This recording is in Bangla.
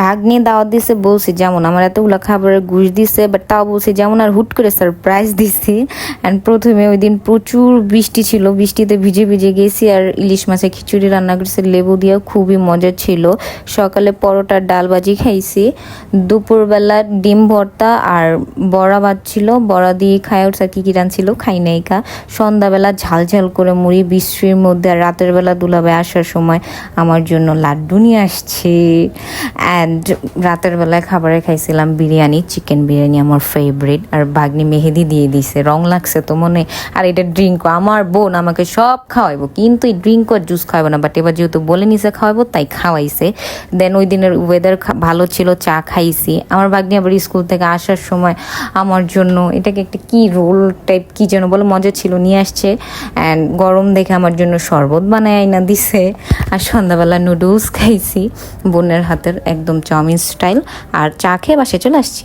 ভাগ্নে দাওয়াত দিছে, বলছি যেমন, আমার এতগুলো খাবারের ঘুষ দিছে বাট তাও বলছি যেমন, আর হুট করে সারপ্রাইজ দিছি। অ্যান্ড প্রথমে ওই দিন প্রচুর বৃষ্টি ছিল, বৃষ্টিতে ভিজে ভিজে গেছি, আর ইলিশ মাছের খিচুড়ি রান্না করছে, লেবু দিয়েও খুবই মজা ছিল। সকালে পরোটার ডাল ভাজি খাইছি। দুপুরবেলা ডিম ভর্তা আর বড়া ভাত ছিল। বড়া দিয়ে খায় ওর কি কি রান ছিল খাই নাই খা। সন্ধ্যাবেলা ঝাল ঝাল করে মুড়ি বৃষ্টির মধ্যে, আর রাতের বেলা দুলাবে আসার সময় আমার জন্য লাড্ডু নিয়ে আসছে। অ্যান্ড রাতের বেলায় খাবারে খাইছিলাম বিরিয়ানি চিকেন বিরিয়ানি আমার ফেভারিট আর বাগনি মেহেদি দিয়ে দিছে। রং লাগছে তো মনে। আর এটা ড্রিঙ্ক আমার বোন আমাকে সব খাওয়াইবো। কিন্তু এই ড্রিঙ্ক আর জুস খাওয়াবো না। বাট এবার যেহেতু বলে নিছে খাওয়াবো তাই খাওয়াইছে। দেন ওই দিনের ওয়েদার ভালো ছিল, চা খাইছি। আমার বাগনি আবার স্কুল থেকে আসার সময় আমার জন্য এটাকে একটা কি রোল টাইপ কি যেন বলে, মজা ছিল। নিয়ে আসছে। অ্যান্ড গরম দেখে আমার জন্য শরবত বানায় আইনা দিছে। আর সন্ধ্যাবেলা নুডলস খাইছি। বোনের হাতের একদম চাউমিন স্টাইল আর চা খেয়ে বাসে চলে আসছি।